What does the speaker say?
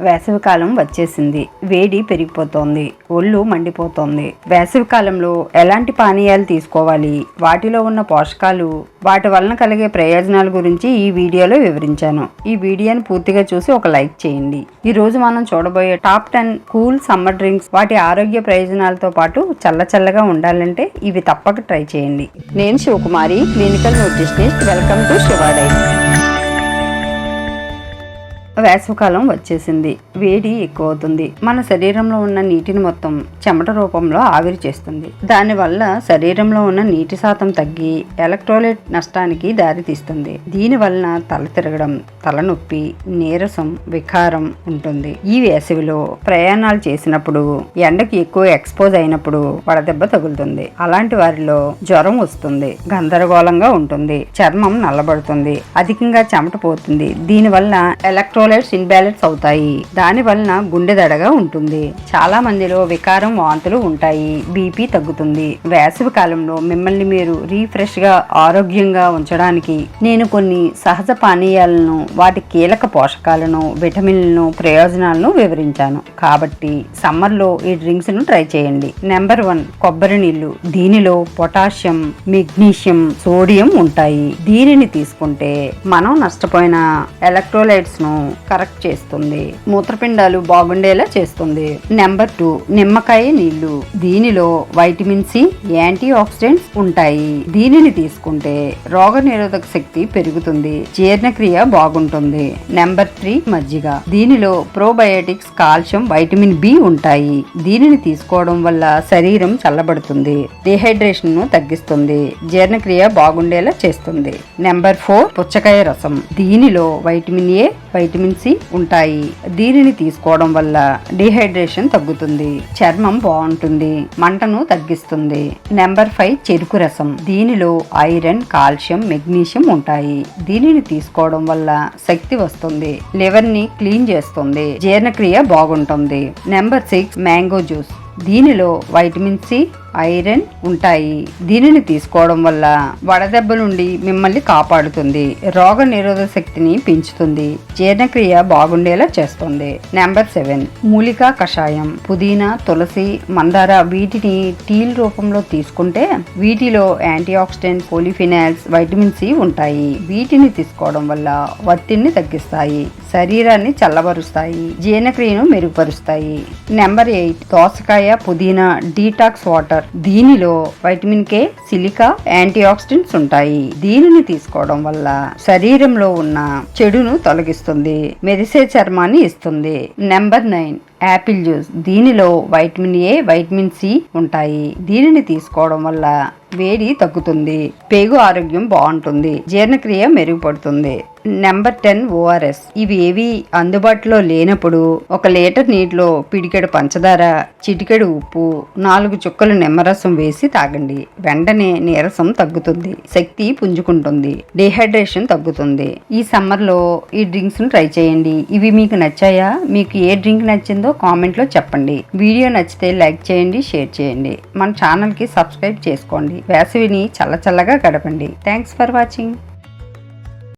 వేసవికాలం వచ్చేసింది. వేడి పెరిగిపోతోంది. ఒళ్ళు మండిపోతోంది. వేసవికాలంలో ఎలాంటి పానీయాలు తీసుకోవాలి? వాటిలో ఉన్న పోషకాలు? వాటి వలన కలిగే ప్రయోజనాల గురించి ఈ వీడియోలో వివరించాను. ఈ వీడియోని పూర్తిగా చూసి ఒక లైక్ చేయండి. ఈ రోజు మనం చూడబోయే top ten cool summer drinks వాటి ఆరోగ్య ప్రయోజనాలతో పాటు చల్ల చల్లగా ఉండాలంటే ఇవి తప్పక ట్రై చేయండి. నేను Shivakumari clinical nutritionist. Welcome to శివాడై వేసవికాలం వచ్చేసింది. వేడి ఎక్కువ అవుతుంది మన శరీరంలో ఉన్న నీటిని మొత్తం చెమట రూపంలో ఆవిరి చేస్తుంది. దానివల్ల శరీరంలో ఉన్న నీటి శాతం తగ్గి ఎలక్ట్రోలైట్ నష్టానికి దారితీస్తుంది. దీని తల తిరగడం తలనొప్పి నీరసం వికారం ఉంటుంది. ఈ వేసవిలో ప్రయాణాలు చేసినప్పుడు ఎండకి ఎక్కువ ఎక్స్పోజ్ అయినప్పుడు వడదెబ్బ తగులుతుంది. అలాంటి వారిలో జ్వరం వస్తుంది. గందరగోళంగా ఉంటుంది. చర్మం నల్లబడుతుంది. అధికంగా చెమట పోతుంది. దీనివల్ల ఎలక్ట్రో ఎలక్ట్రోలైట్స్ ఇన్బ్యాలెన్స్ అవుతాయి. దాని వలన గుండె దడగా ఉంటుంది. చాలా మందిలో వికారం వాంతులు ఉంటాయి. బీపీ తగ్గుతుంది. వేసవి కాలంలో మిమ్మల్ని మీరు రీఫ్రెష్గా ఆరోగ్యంగా ఉంచడానికి నేను కొన్ని సహజ పానీయాలను వాటి కీలక పోషకాలను విటమిన్లను ప్రయోజనాలను వివరించాను. కాబట్టి సమ్మర్లో ఈ డ్రింక్స్ను ట్రై చేయండి. నెంబర్ వన్ కొబ్బరి నీళ్ళు దీనిలో పొటాషియం మెగ్నీషియం సోడియం ఉంటాయి. దీనిని తీసుకుంటే మనం నష్టపోయిన ఎలక్ట్రోలైట్స్ను కరెక్ట్ చేస్తుంది. మూత్రపిండాలు బాగుండేలా చేస్తుంది. నెంబర్ టూ నిమ్మకాయ నీళ్ళు దీనిలో వైటమిన్ సి యాంటీ ఆక్సిడెంట్స్ ఉంటాయి. దీనిని తీసుకుంటే రోగ నిరోధక శక్తి పెరుగుతుంది. జీర్ణక్రియ బాగుంటుంది. నెంబర్ త్రీ మజ్జిగ. దీనిలో ప్రోబయోటిక్స్ కాల్షియం వైటమిన్ బి ఉంటాయి. దీనిని తీసుకోవడం వల్ల శరీరం చల్లబడుతుంది. డిహైడ్రేషన్ను తగ్గిస్తుంది. జీర్ణక్రియ బాగుండేలా చేస్తుంది. నెంబర్ ఫోర్ పుచ్చకాయ రసం. దీనిలో వైటమిన్ ఏ వైటమిన్ సి ఉంటాయి. దీనిని తీసుకోవడం వల్ల డిహైడ్రేషన్ తగ్గుతుంది. చర్మం బాగుంటుంది. మంటను తగ్గిస్తుంది. నెంబర్ ఫైవ్ చెరుకు రసం. దీనిలో ఐరన్ కాల్షియం మెగ్నీషియం ఉంటాయి. దీనిని తీసుకోవడం వల్ల శక్తి వస్తుంది. లివర్ని క్లీన్ చేస్తుంది. జీర్ణక్రియ బాగుంటుంది. Number six mango juice. దీనిలో వైటమిన్ సి ఐరన్ ఉంటాయి. దీనిని తీసుకోవడం వల్ల వడదెబ్బ నుండి మిమ్మల్ని కాపాడుతుంది. రోగ నిరోధక శక్తిని పెంచుతుంది. జీర్ణక్రియ బాగుండేలా చేస్తుంది. నెంబర్ సెవెన్ మూలికా కషాయం. పుదీనా తులసి మందార వీటిని టీల్ రూపంలో తీసుకుంటే వీటిలో antioxidant polyphenols vitamin C ఉంటాయి. వీటిని తీసుకోవడం వల్ల ఒత్తిడిని తగ్గిస్తాయి. శరీరాన్ని చల్లబరుస్తాయి. జీర్ణక్రియను మెరుగుపరుస్తాయి. నెంబర్ ఎయిట్ దోసకాయ పుదీనా డీటాక్స్ వాటర్ దీనిలో vitamin K silica antioxidants ఉంటాయి. దీనిని తీసుకోవడం వల్ల శరీరంలో ఉన్న చెడును తొలగిస్తుంది మెరిసే చర్మాన్ని ఇస్తుంది. నెంబర్ నైన్ యాపిల్ జ్యూస్ దీనిలో వైటమిన్ ఏ వైటమిన్ సి ఉంటాయి. దీనిని తీసుకోవడం వల్ల వేడి తగ్గుతుంది పేగు ఆరోగ్యం బాగుంటుంది జీర్ణక్రియ మెరుగుపడుతుంది. నెంబర్ టెన్ ఓఆర్ఎస్ ఇవి ఏవి? అందుబాటులో లేనప్పుడు ఒక లీటర్ నీటిలో పిడికెడు పంచదార చిటికెడు ఉప్పు నాలుగు చుక్కలు నిమ్మరసం వేసి తాగండి. వెంటనే నీరసం తగ్గుతుంది శక్తి పుంజుకుంటుంది డిహైడ్రేషన్ తగ్గుతుంది. ఈ సమ్మర్లో ఈ డ్రింక్స్ను ట్రై చేయండి. ఇవి మీకు నచ్చాయా? మీకు ఏ డ్రింక్ నచ్చిందో కామెంట్లో చెప్పండి. వీడియో నచ్చితే లైక్ చేయండి షేర్ చేయండి. మన ఛానల్కి సబ్స్క్రైబ్ చేసుకోండి. వేసవిని చల్ల చల్లగా గడపండి. Thanks for watching